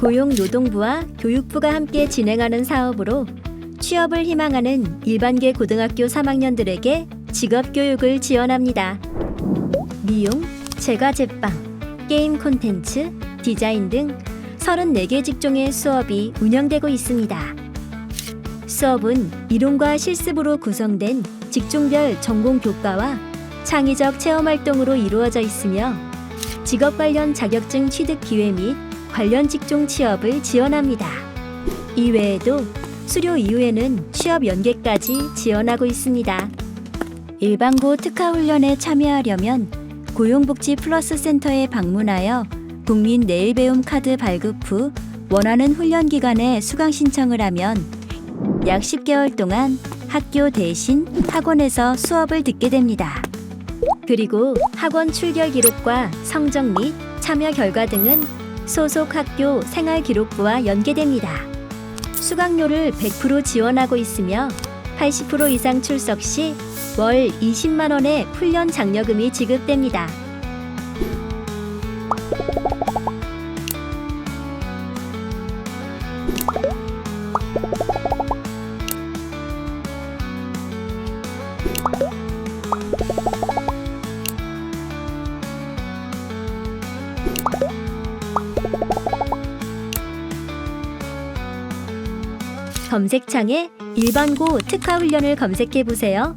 고용노동부와 교육부가 함께 진행하는 사업으로 취업을 희망하는 일반계 고등학교 3학년들에게 직업 교육을 지원합니다. 미용, 제과 제빵, 게임 콘텐츠, 디자인 등 34개 직종의 수업이 운영되고 있습니다. 수업은 이론과 실습으로 구성된 직종별 전공 교과와 창의적 체험 활동으로 이루어져 있으며 직업 관련 자격증 취득 기회 및 관련 직종 취업을 지원합니다. 이외에도 수료 이후에는 취업 연계까지 지원하고 있습니다. 일반고 특화 훈련에 참여하려면 고용복지 플러스 센터에 방문하여 국민 내일 배움 카드 발급 후 원하는 훈련 기간에 수강 신청을 하면 약 10개월 동안 학교 대신 학원에서 수업을 듣게 됩니다. 그리고 학원 출결 기록과 성적 및 참여 결과 등은 소속 학교 생활 기록부와 연계됩니다. 수강료를 100% 지원하고 있으며 80% 이상 출석 시 월 20만 원의 훈련 장려금이 지급됩니다. 검색창에 일반고 특화 훈련을 검색해 보세요.